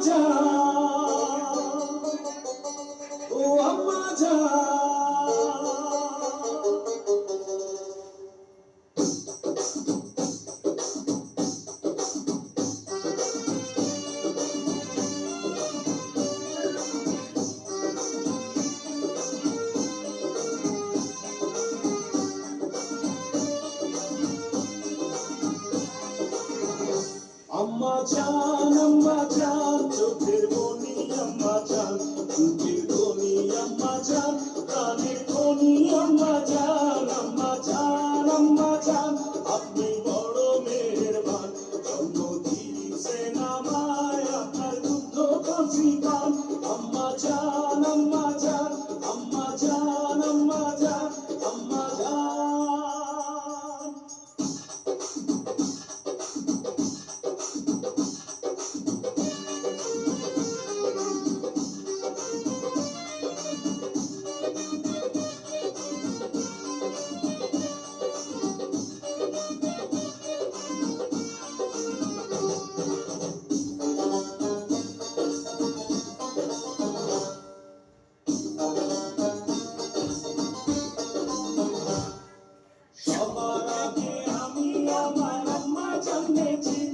যায় চান আম্মা চান চোখের বনি আম্মা চান বুকের বনি আম্মা চান প্রাণে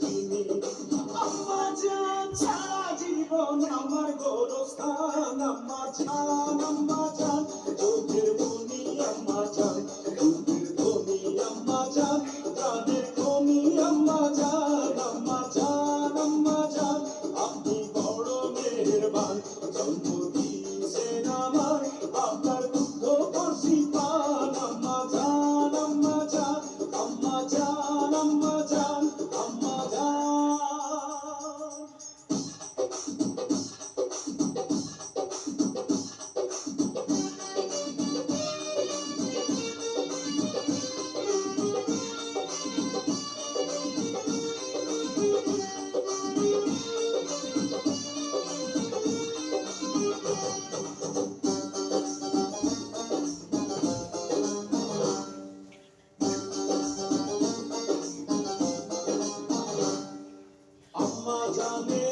যিনি আম্মা জান সারা আমার গোরস্থান চোখের Cause I'm in